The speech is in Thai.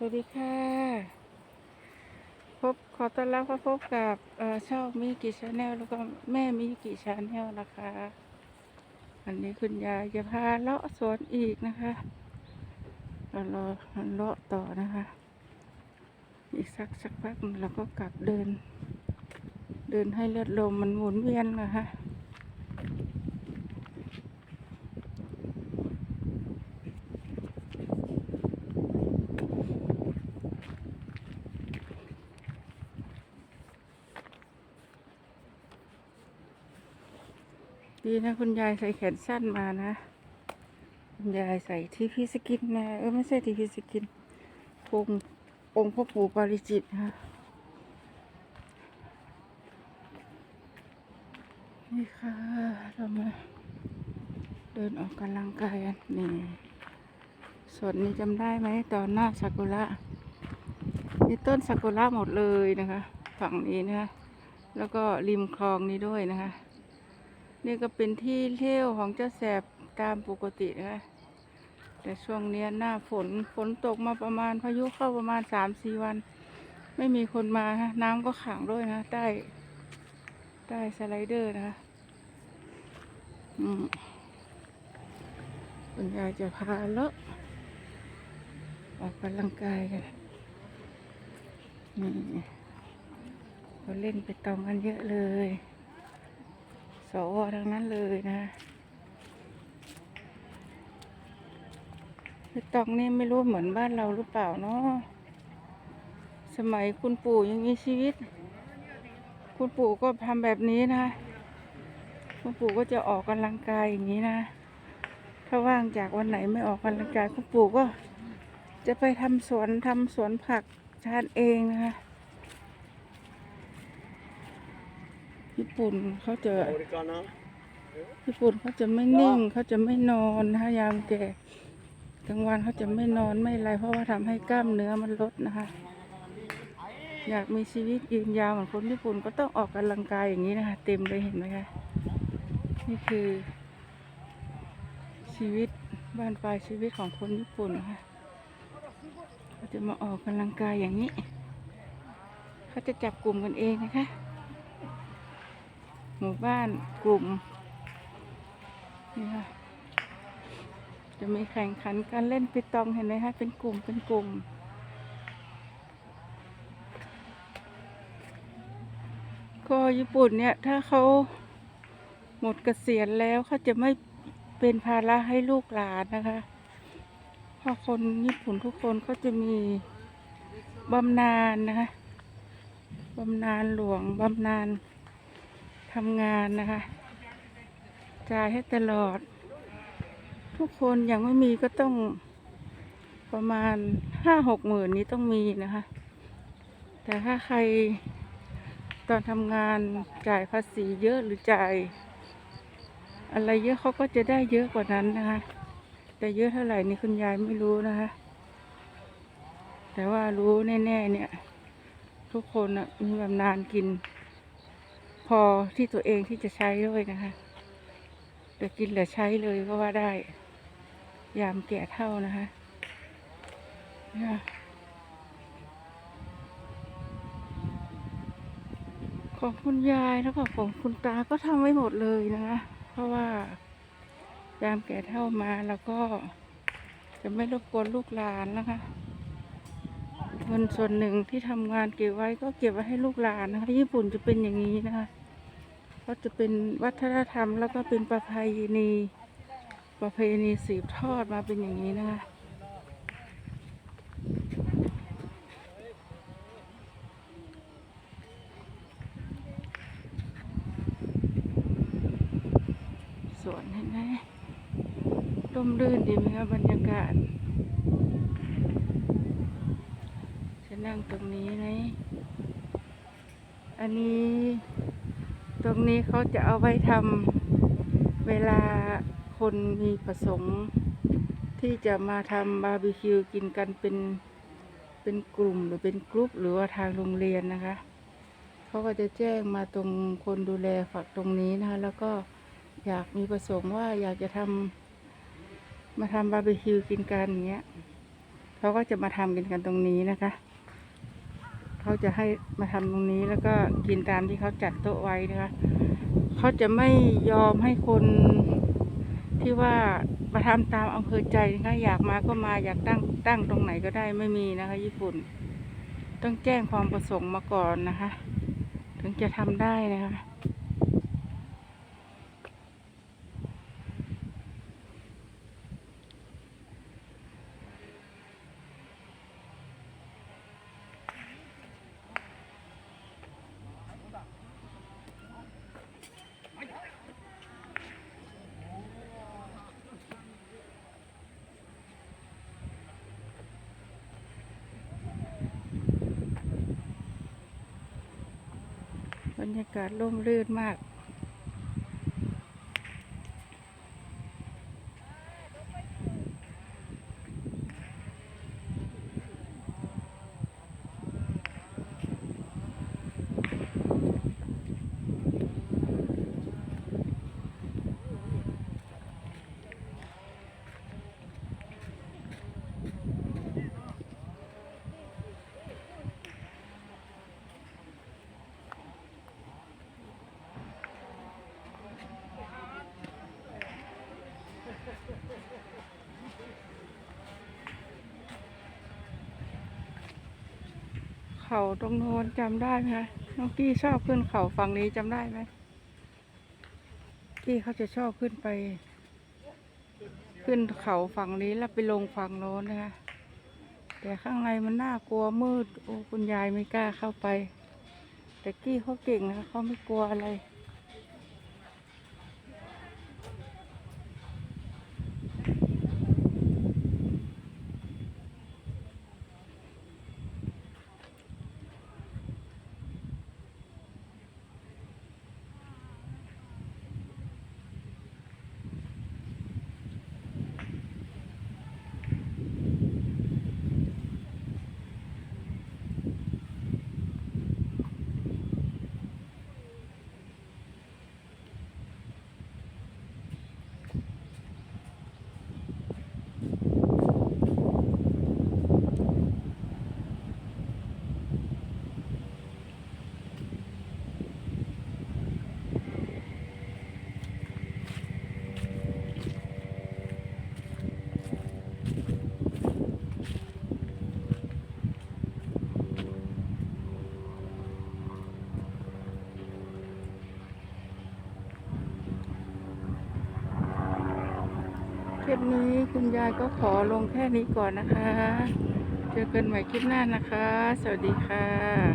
สวัสดีค่ะ พบขอต้อนรับเข้าพบกับอช่องมิกิชาแนลแล้วก็แม่มิกิชาแนลนะคะ อันนี้คุณยายจะพาเลาะสวนอีกนะคะเรารอเลาะต่อนะคะ อีกสักสักพักเราก็กลับเดิน เดินให้เลือดลมมันหมุนเวียนนะคะ ดีนะคุณยายใส่แขนสั้นมานะ คุณยายใส่ที่พิสกินมาเออไม่ใช่ที่พิสกินองค์องค์พ่อปู่ปาริจิตนะคะนี่ค่ะเรามาเดินออกกำลังกายกันนี่ส่วนนี้จำได้ไหมตอนหน้าซากุระมีต้นซากุระหมดเลยนะคะ ฝั่งนี้นะคะแล้วก็ริมคลองนี้ด้วยนะคะ นี่ก็เป็นที่เที่ยวของเจ้าแสบตามปกตินะคะแต่ช่วงนี้หน้าฝนฝนตกมาประมาณพายุเข้าประมาณสามสี่วัน ไม่มีคนมาฮะน้ำก็ขังด้วยนะใต้ใต้สไลเดอร์นะคะอืมคุณยายจะพาเลาะออกกำลังกายกันนี่เขาเล่นไปตองกันเยอะเลย สวทั้งนั้นเลยนะไอ้ตองนี่ไม่รู้เหมือนบ้านเราหรือเปล่าเนาะสมัยคุณปู่ยังมีชีวิต คุณปู่ก็ทำแบบนี้นะคุณปู่ก็จะออกกำลังกายอย่างนี้นะ ถ้าว่างจากวันไหนไม่ออกกำลังกายคุณปู่ก็จะไปทำสวนทำสวนผักทานเองนะคะ ญี่ปุ่นเขาจะญี่ปุ่นเขาจะไม่นิ่งเขาจะไม่นอนนะายามแก่กลางวันเขาจะไม่นอนไม่ไรเพราะว่าทำให้กล้ามเนื้อมันลดนะคะ อยากมีชีวิตยืนยาวเหมือนคนญี่ปุ่นก็ต้องออกกำลังกายอย่างนี้นะคะ เต็มเลยเห็นไหมคะนี่คือ ชีวิตบ้านปลายชีวิตของคนญี่ปุ่นนะคะเขาจะมาออกกำลังกายอย่างนี้ เขาจะจับกลุ่มกันเองนะคะ หมู่บ้านกลุ่มนี่ค่ะจะมีแข่งขันการเล่นปิตองเห็นไหมคะเป็นกลุ่มเป็นกลุ่มก็ญี่ปุ่นเนี่ยถ้าเขาหมดเกษียณแล้วเขาจะไม่เป็นภาระให้ลูกหลานนะคะเพราะคนญี่ปุ่นทุกคนก็จะมีบำนาญนะคะบำนาญหลวงบำนาญำงานนะคะ จ่ายให้ตลอด ทุกคนยังไม่มีก็ต้องประมาณห้าหกหมื่นนี้ต้องมีนะคะ แต่ถ้าใครตอนทำงานจ่ายภาษีเยอะหรือจ่าย อะไรเยอะเขาก็จะได้เยอะกว่านั้นนะคะ แต่เยอะเท่าไหร่นี่คุณยายไม่รู้นะคะ แต่ว่ารู้แน่ ๆ เนี่ย ทุกคนมีบำนาญกิน พอที่ตัวเองที่จะใช้ด้วยนะคะแต่กินเหลือใช้เลยก็ว่าได้ ยามแก่เท่านะคะของคุณยายแล้วก็ของคุณตาก็ทำไว้หมดเลยนะคะ เพราะว่ายามแก่เท่ามาแล้วก็จะไม่รบกวนลูกหลานนะคะเงินส่วนหนึ่งที่ทำงานเก็บไว้ก็เก็บไว้ให้ลูกหลานนะคะ ญี่ปุ่นจะเป็นอย่างนี้นะคะ ก็จะเป็นวัฒนธรรมแล้วก็เป็นประเพณีประเพณีสืบทอดมาเป็นอย่างนี้นะคะสวนเห็นไหมร่มรื่นดีไหมคะบรรยากาศจะนั่งตรงนี้ไหมอันนี้ ตรงนี้เขาจะเอาไว้ทำเวลาคนมีประสงค์ ที่จะมาทำบาร์บีคิวกินกันเป็นเป็นกลุ่มหรือเป็นกรุ๊ปหรือว่าทางโรงเรียนนะคะเขาก็จะแจ้งมาตรงคนดูแลฝักตรงนี้นะคะแล้วก็อยากมีประสงค์ว่าอยากจะทำมาทำบาร์บีคิวกินกันอย่างเงี้ยเขาก็จะมาทำกันกันตรงนี้นะคะ เขาจะให้มาทำตรงนี้แล้วก็กินตามที่เขาจัดโต๊ะไว้นะคะเขาจะไม่ยอมให้คนที่ว่ามาทำตามอำเภอใจนะคะอยากมาก็มาอยากตั้งตั้งตรงไหนก็ได้ไม่มีนะคะ ญี่ปุ่น ต้องแจ้งความประสงค์มาก่อนนะคะ ถึงจะทำได้นะคะ บ รรยากาศร่มรื่นมาก เขาตรงโน้นจำได้ไหมคะน้องกี้ชอบขึ้นเขาฝั่งนี้จำได้ไหมกี้เขาจะชอบขึ้นไป ขึ้นเขาฝั่งนี้แล้วไปลงฝั่งโน้นนะคะแต่ข้างในมันน่ากลัวมืดโอ้คุณยายไม่กล้าเข้าไป แต่กี้เขาเก่งนะคะเขาไม่กลัวอะไร ค ลิปนี้คุณยายก็ขอลงแค่นี้ก่อนนะคะ เจอกันใหม่คลิปหน้านะคะ สวัสดีค่ะ